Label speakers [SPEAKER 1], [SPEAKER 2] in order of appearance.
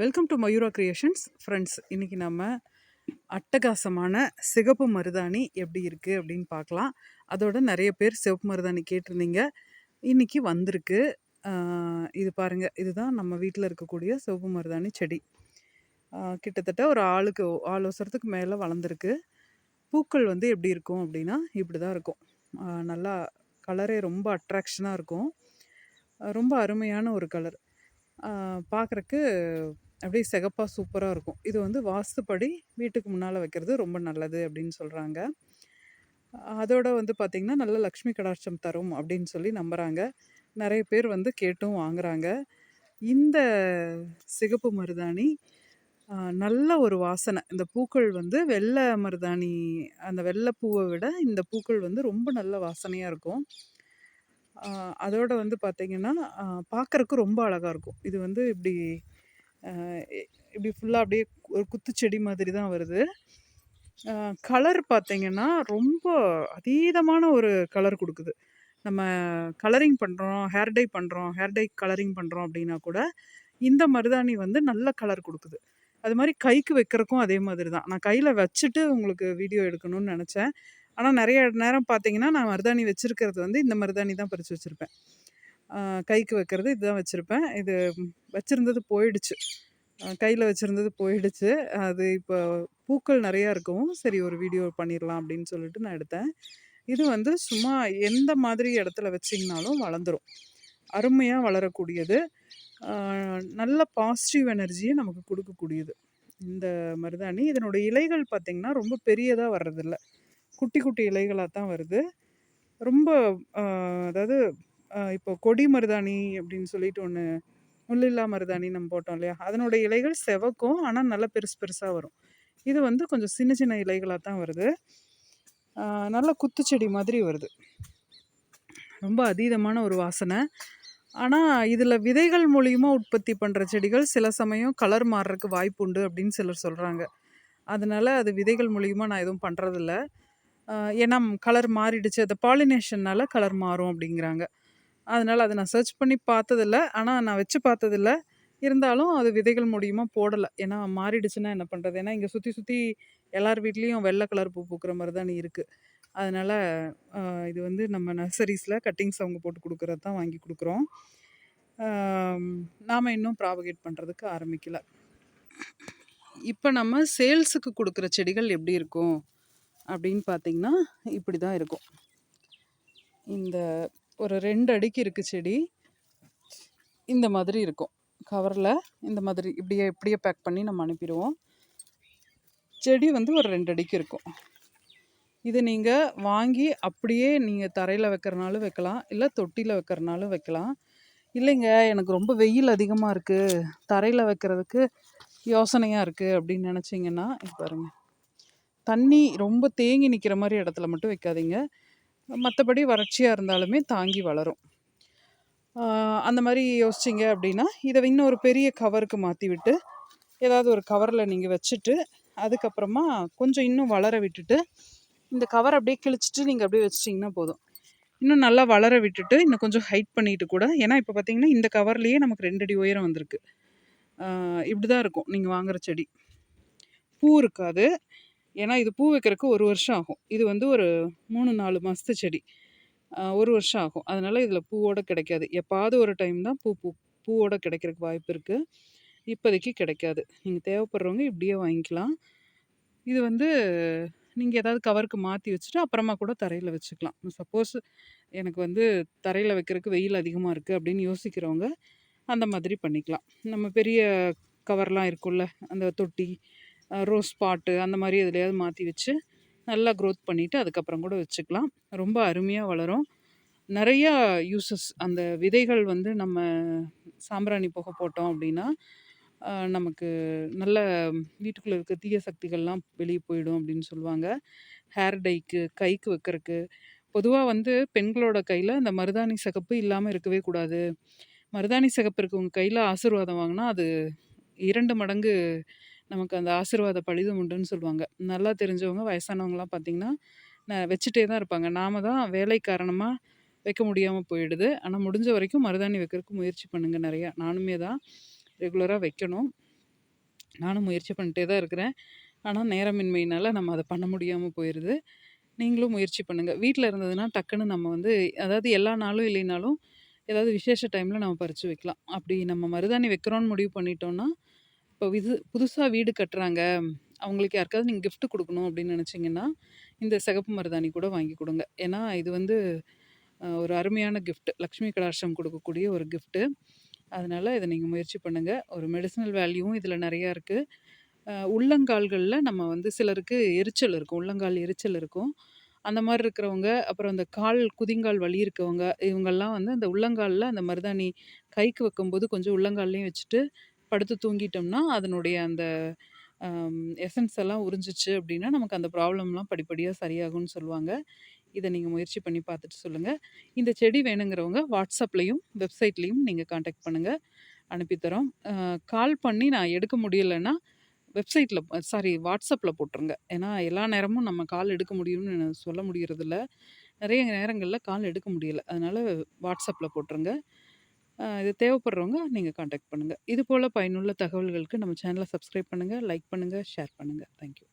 [SPEAKER 1] Welcome to Mayura creations friends இன்றைக்கி நம்ம அட்டகாசமான சிகப்பு மருதாணி எப்படி இருக்குது அப்படின்னு பார்க்கலாம். அதோட நிறைய பேர் சிவப்பு மருதாணி கேட்டிருந்தீங்க. இன்றைக்கி வந்திருக்கு. இது பாருங்கள் இதுதான் நம்ம வீட்டில் இருக்கக்கூடிய சிவப்பு மருதாணி செடி. கிட்டத்தட்ட ஒரு ஆளுக்கு ஆள் மேலே வளர்ந்துருக்கு. பூக்கள் வந்து எப்படி இருக்கும் அப்படின்னா இப்படி தான் இருக்கும் நல்லா கலரே ரொம்ப அட்ராக்ஷனாக இருக்கும். ரொம்ப அருமையான ஒரு கலர் பார்க்குறக்கு அப்படியே சிகப்பாக சூப்பராக இருக்கும். இது வந்து வாஸ்துப்படி வீட்டுக்கு முன்னால் வைக்கிறது ரொம்ப நல்லது அப்படின்னு சொல்கிறாங்க அதோட வந்து பார்த்திங்கன்னா நல்ல லக்ஷ்மி கடாட்சம் தரும் அப்படின்னு சொல்லி நம்புகிறாங்க நிறைய பேர் வந்து கேட்டும் வாங்குறாங்க. இந்த சிகப்பு மருதாணி நல்ல ஒரு வாசனை. இந்த பூக்கள் வந்து வெள்ளை மருதாணி அந்த வெள்ளை பூவை விட இந்த பூக்கள் வந்து ரொம்ப நல்ல வாசனையாக இருக்கும். அதோட வந்து பார்த்திங்கன்னா பார்க்குறக்கு ரொம்ப அழகாக இருக்கும். இது வந்து இப்படி இப்படி ஃபுல்லாக அப்படியே ஒரு குத்துச்செடி மாதிரி தான் வருது. கலர் பார்த்தீங்கன்னா ரொம்ப அதீதமான ஒரு கலர் கொடுக்குது. நம்ம கலரிங் பண்ணுறோம் ஹேர் டை பண்ணுறோம் ஹேர் டை கலரிங் பண்ணுறோம் அப்படின்னா கூட இந்த மருதாணி வந்து நல்ல கலர் கொடுக்குது. அது மாதிரி கைக்கு வைக்கிறக்கும் அதே மாதிரி தான். நான் கையில் வச்சுட்டு உங்களுக்கு வீடியோ எடுக்கணும்னு நினச்சேன். ஆனால் நிறைய நேரம் பார்த்தீங்கன்னா நான் மருதாணி வச்சுருக்கிறது வந்து இந்த மருதாணி தான் பறித்து வச்சுருப்பேன். கைக்கு வைக்கிறது இதுதான் வச்சுருப்பேன். இது வச்சுருந்தது போயிடுச்சு. கையில் வச்சுருந்தது போயிடுச்சு. அது இப்போ பூக்கள் நிறையா இருக்கவும் சரி ஒரு வீடியோ பண்ணிடலாம் அப்படின்னு சொல்லிட்டு நான் எடுத்தேன். இது வந்து சும்மா எந்த மாதிரி இடத்துல வச்சிங்கனாலும் வளர்ந்துடும் அருமையாக வளரக்கூடியது. நல்ல பாசிட்டிவ் எனர்ஜியை நமக்கு கொடுக்கக்கூடியது. இந்த மருதாணி. இதனுடைய இலைகள் பார்த்திங்கன்னா ரொம்ப பெரியதாக வர்றதில்ல. குட்டி குட்டி இலைகளாக தான் வருது. ரொம்ப அதாவது இப்போ கொடி மருதாணி அப்படின்னு சொல்லிட்டு ஒன்று முள்ளில்லா மருதாணி நம்ம போட்டோம் இல்லையா? அதனோட இலைகள் செவக்கும் ஆனால் நல்லா பெருசு பெருசாக வரும். இது வந்து கொஞ்சம் சின்ன சின்ன இலைகளாக தான் வருது. நல்ல குத்துச்செடி மாதிரி வருது. ரொம்ப அதீதமான ஒரு வாசனை. ஆனால் இதில் விதைகள் மூலியமாக உற்பத்தி பண்ணுற செடிகள் சில சமயம் கலர் மாறுறதுக்கு வாய்ப்பு உண்டு அப்படின்னு சிலர் சொல்கிறாங்க அதனால் அது விதைகள் மூலியமாக நான் எதுவும் பண்ணுறதில்ல ஏன்னா கலர் மாறிடுச்சு. அது பாலினேஷன்னால் கலர் மாறும் அப்படிங்கிறாங்க. அதனால் அதை நான் சர்ச் பண்ணி பார்த்ததில்ல. ஆனால் நான் வச்சு பார்த்ததில்ல. இருந்தாலும் அது விதைகள் மூலியமா போடலை. ஏன்னா மாறிடுச்சுன்னா என்ன பண்ணுறது ஏன்னா இங்கே சுற்றி சுற்றி எல்லார் வீட்லேயும் வெள்ளை கலர் பூ பூக்கிற மாதிரி தான் இருக்குது அதனால் இது வந்து நம்ம நர்சரிஸில் கட்டிங்ஸ் அவங்க போட்டு கொடுக்குறது தான் வாங்கி கொடுக்குறோம். நாம் இன்னும் ப்ராபகேட் பண்ணுறதுக்கு ஆரம்பிக்கல. இப்போ நம்ம சேல்ஸுக்கு கொடுக்குற செடிகள் எப்படி இருக்கும்? அப்படின்னு பார்த்திங்கன்னா இப்படி தான் இருக்கும். இந்த ஒரு ரெண்டு அடிக்கு இருக்குது செடி. இந்த மாதிரி இருக்கும். கவரில் இந்த மாதிரி இப்படியே இப்படியே பேக் பண்ணி நம்ம அனுப்பிடுவோம். செடி வந்து ஒரு ரெண்டு அடிக்கு இருக்கும். இது நீங்கள் வாங்கி அப்படியே நீங்கள் தரையில் வைக்கிறனாலும் வைக்கலாம். இல்லை தொட்டியில் வைக்கிறனாலும் வைக்கலாம். இல்லைங்க எனக்கு ரொம்ப வெயில் அதிகமாக இருக்குது தரையில் வைக்கிறதுக்கு யோசனையாக இருக்குது அப்படின்னு நினச்சிங்கன்னா பாருங்கள் தண்ணி ரொம்ப தேங்கி நிற்கிற மாதிரி இடத்துல மட்டும் வைக்காதீங்க. மற்றபடி வறட்சியாக இருந்தாலுமே தாங்கி வளரும். அந்த மாதிரி யோசிச்சிங்க அப்படின்னா இதை இன்னொரு பெரிய கவருக்கு மாற்றி விட்டு ஏதாவது ஒரு கவரில் நீங்கள் வச்சுட்டு அதுக்கப்புறமா கொஞ்சம் இன்னும் வளர விட்டுட்டு இந்த கவர் அப்படியே கிழிச்சிட்டு நீங்கள் அப்படியே வச்சிட்டிங்கன்னா போதும். இன்னும் நல்லா வளர விட்டுட்டு இன்னும் கொஞ்சம் ஹைட் பண்ணிட்டு கூட ஏன்னா இப்போ பார்த்தீங்கன்னா இந்த கவர்லேயே நமக்கு ரெண்டு அடி உயரம் வந்திருக்கு. இப்படி தான் இருக்கும். நீங்கள் வாங்குகிற செடி. பூ இருக்காது. ஏன்னா இது பூ வைக்கிறதுக்கு ஒரு வருஷம் ஆகும். இது வந்து ஒரு மூணு நாலு மாதத்து செடி. ஒரு வருஷம் ஆகும். அதனால் இதில் பூவோட கிடைக்காது. எப்பாவது ஒரு டைம் தான் பூ பூ பூவோட கிடைக்கிறதுக்கு வாய்ப்பு இருக்குது இப்போதைக்கு கிடைக்காது. நீங்கள் தேவைப்படுறவங்க இப்படியே வாங்கிக்கலாம். இது வந்து நீங்கள் ஏதாவது கவருக்கு மாற்றி வச்சுட்டு அப்புறமா கூட தரையில் வச்சுக்கலாம். சப்போஸ் எனக்கு வந்து தரையில் வைக்கிறதுக்கு வெயில் அதிகமாக இருக்குது அப்படின்னு யோசிக்கிறவங்க அந்த மாதிரி பண்ணிக்கலாம். நம்ம பெரிய கவர்லாம் இருக்கும்ல அந்த தொட்டி ரோஸ் பாட்டு அந்த மாதிரி எதுலையாவது மாற்றி வச்சு நல்லா க்ரோத் பண்ணிவிட்டு அதுக்கப்புறம் கூட வச்சுக்கலாம். ரொம்ப அருமையாக வளரும். நிறையா யூசஸ் அந்த விதைகள் வந்து நம்ம சாம்பிராணி புகை போட்டோம் அப்படின்னா நமக்கு நல்ல வீட்டுக்குள்ளே இருக்க தீய சக்திகள்லாம் வெளியே போயிடும் அப்படின்னு சொல்லுவாங்க. ஹேர் டைக்கு கைக்கு வைக்கிறதுக்கு. பொதுவாக வந்து பெண்களோட கையில் அந்த மருதாணி சிகப்பு இல்லாமல் இருக்கவே கூடாது. மருதாணி சிகப்பு இருக்கவங்க கையில் ஆசீர்வாதம் வாங்கினா அது இரண்டு மடங்கு நமக்கு அந்த ஆசீர்வாத பழிதும் உண்டுன்னு சொல்லுவாங்க. நல்லா தெரிஞ்சவங்க வயசானவங்களாம் பார்த்திங்கன்னா நான் வச்சுட்டே தான் இருப்பாங்க. நாம தான் வேலை காரணமாக வைக்க முடியாமல் போயிடுது. ஆனால் முடிஞ்ச வரைக்கும் மருதாணி வைக்கிறதுக்கு முயற்சி பண்ணுங்கள் நிறையா. நானுமே தான் ரெகுலராக வைக்கணும். நானும் முயற்சி பண்ணிட்டே தான் இருக்கிறேன். ஆனால் நேரமின்மையினால் நம்ம அதை பண்ண முடியாமல் போயிடுது நீங்களும் முயற்சி பண்ணுங்கள் வீட்டில் இருந்ததுன்னா டக்குன்னு நம்ம வந்து அதாவது எல்லா நாளும் இல்லைனாலும், ஏதாவது விசேஷ டைமில் நம்ம பறித்து வைக்கலாம். அப்படி நம்ம மருதாணி வைக்கிறோன்னு முடிவு பண்ணிட்டோன்னா இப்போ இது புதுசாக வீடு கட்டுறாங்க, அவங்களுக்கு யாருக்காவது நீங்கள் கிஃப்ட் கொடுக்கணும் அப்படின்னு நினச்சிங்கன்னா இந்த சிகப்பு மருதாணி கூட வாங்கி கொடுங்க ஏன்னா, இது வந்து ஒரு அருமையான கிஃப்ட். லக்ஷ்மி கடாட்சம் கொடுக்கக்கூடிய ஒரு கிஃப்ட்டு. அதனால் இதை நீங்கள் முயற்சி பண்ணுங்கள் ஒரு மெடிசனல் வேல்யூவும் இதில் நிறையா இருக்குது உள்ளங்கால்களில் நம்ம வந்து சிலருக்கு எரிச்சல் இருக்கும். உள்ளங்கால் எரிச்சல் இருக்கும். அந்த மாதிரி இருக்கிறவங்க, அப்புறம் அந்த கால் குதிங்கால் வலி இருக்கவங்க, இவங்கெல்லாம் வந்து அந்த உள்ளங்காலில் அந்த மருதாணி கைக்கு வைக்கும்போது கொஞ்சம் உள்ளங்கால்லையும் வச்சுட்டு படுத்து தூங்கிட்டோம்னா, அதனுடைய அந்த எசன்ஸ் எல்லாம் உறிஞ்சிச்சு அப்படின்னா, நமக்கு அந்த ப்ராப்ளம்லாம் படிப்படியாக சரியாகும்னு சொல்லுவாங்க. இதை நீங்கள் முயற்சி பண்ணி பார்த்துட்டு சொல்லுங்கள் இந்த செடி வேணுங்கிறவங்க வாட்ஸ்அப்லேயும் வெப்சைட்லேயும் நீங்கள் காண்டாக்ட் பண்ணுங்கள் அனுப்பித்தரோம் கால் பண்ணி நான் எடுக்க முடியலைன்னா வெப்சைட்டில் சாரி வாட்ஸ்அப்பில் போட்டுருங்க. ஏன்னா, எல்லா நேரமும் நம்ம கால் எடுக்க முடியும்னு சொல்ல முடியறதில்ல. நிறைய நேரங்களில் கால் எடுக்க முடியல. அதனால் வாட்ஸ்அப்பில் போட்டுருங்க. இது தேவைப்படுறவங்க நீங்கள் காண்டாக்ட் பண்ணுங்கள் இது போல் பயனுள்ள தகவல்களுக்கு நம்ம சேனலை சப்ஸ்கிரைப் பண்ணுங்கள் லைக் பண்ணுங்கள் ஷேர் பண்ணுங்கள் தேங்க் யூ.